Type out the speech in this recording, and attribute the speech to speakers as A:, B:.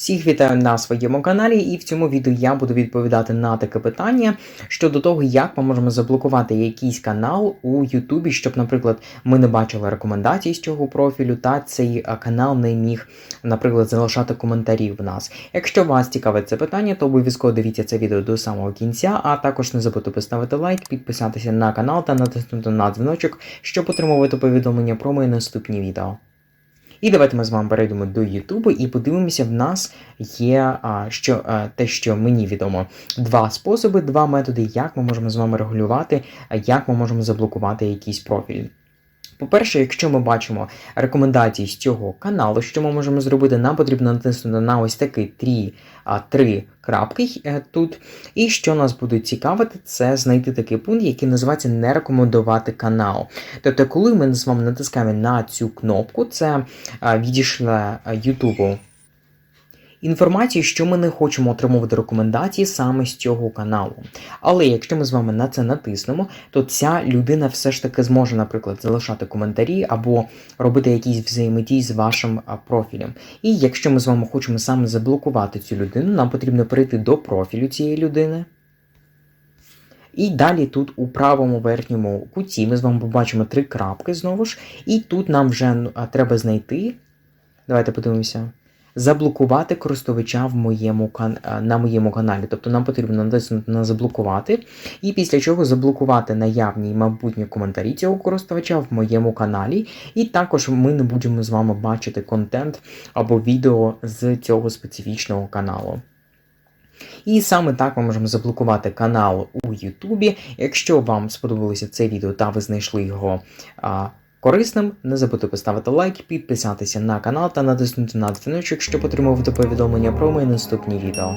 A: Всіх вітаю на своєму каналі, і в цьому відео я буду відповідати на таке питання щодо того, як ми можемо заблокувати якийсь канал у Ютубі, щоб, наприклад, ми не бачили рекомендацій з цього профілю, та цей канал не міг, наприклад, залишати коментарі в нас. Якщо вас цікавить це питання, то обов'язково дивіться це відео до самого кінця, а також не забудьте поставити лайк, підписатися на канал та натиснути на дзвіночок, щоб отримувати повідомлення про мої наступні відео. І давайте ми з вами перейдемо до Ютубу і подивимося, в нас є а, що, а, те, що мені відомо. Два способи, два методи, як ми можемо з вами регулювати, як ми можемо заблокувати якийсь профіль. По-перше, якщо ми бачимо рекомендації з цього каналу, що ми можемо зробити, нам потрібно натиснути на ось такі три, три крапки е, тут. І що нас буде цікавити, це знайти такий пункт, який називається не рекомендувати канал. Тобто, коли ми з вами натискаємо на цю кнопку, це відійшла а, Ютубу інформацію, що ми не хочемо отримувати рекомендації саме з цього каналу. Але якщо ми з вами на це натиснемо, то ця людина все ж таки зможе, наприклад, залишати коментарі або робити якісь взаємодії з вашим профілем. І якщо ми з вами хочемо саме заблокувати цю людину, нам потрібно перейти до профілю цієї людини. І далі тут у правому верхньому куті ми з вами побачимо три крапки знову ж. І тут нам вже треба знайти. Давайте подивимося. Заблокувати користувача в моєму кан... на моєму каналі. Тобто нам потрібно натиснути на заблокувати, і після чого заблокувати наявні і майбутні коментарі цього користувача в моєму каналі. І також ми не будемо з вами бачити контент або відео з цього специфічного каналу. І саме так ми можемо заблокувати канал у Ютубі. Якщо вам сподобалося це відео та ви знайшли його а, корисним, не забудьте поставити лайк, підписатися на канал та натиснути на дзвіночок, щоб отримувати повідомлення про мої наступні відео.